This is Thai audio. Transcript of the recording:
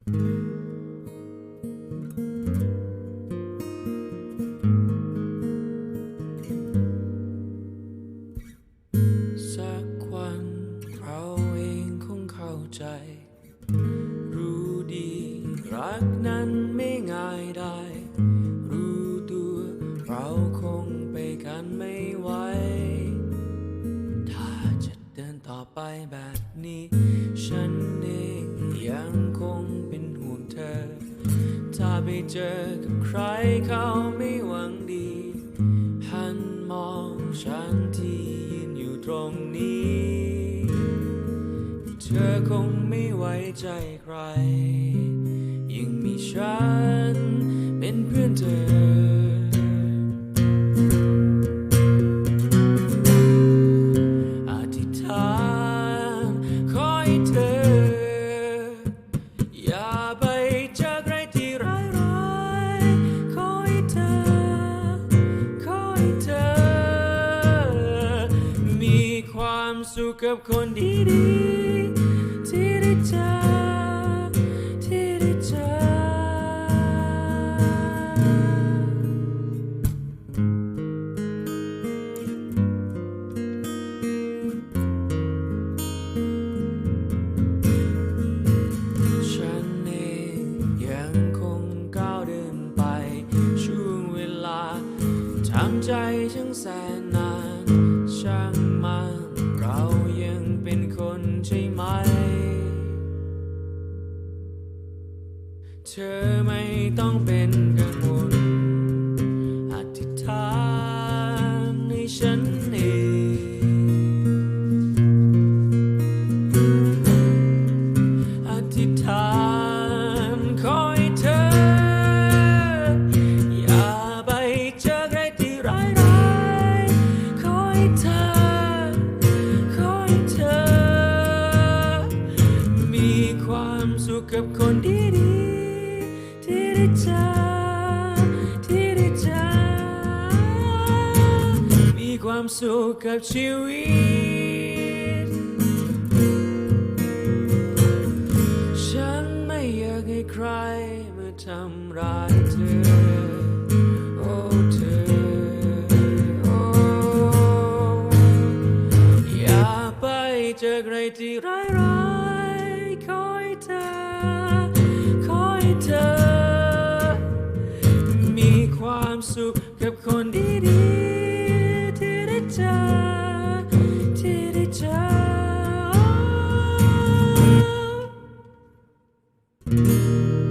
สักวันเราเองคงเข้าใจ รู้ดีรักนั้นไม่ง่ายได้ รู้ตัวเราคงไปกันไม่ไหวถ้าจะเดินต่อไปแบบนี้ เจอกับใครเขาไม่หวังดี หันมองฉันที่ยืนอยู่ตรงนี้ เธอคงไม่ไว้ใจใคร ยังมีฉันเป็น สุขกับคนดีๆที่ได้เจอที่ได้เจอ ฉันเองยังคงก้าวเดินไป ช่วงเวลาทำใจช่างแสนนานช่างมัน เรายังเป็นคนใช่ไหม เธอไม่ต้องเป็น กับคนดีๆที่ได้เจอที่ได้เจอมีความสุขกับชีวิต ฉันไม่อยากให้ใครมาทำร้ายเธอโอ้เธอโอ้อย่าไปเจอใครที่ร้ายร้าย zu Köpfe und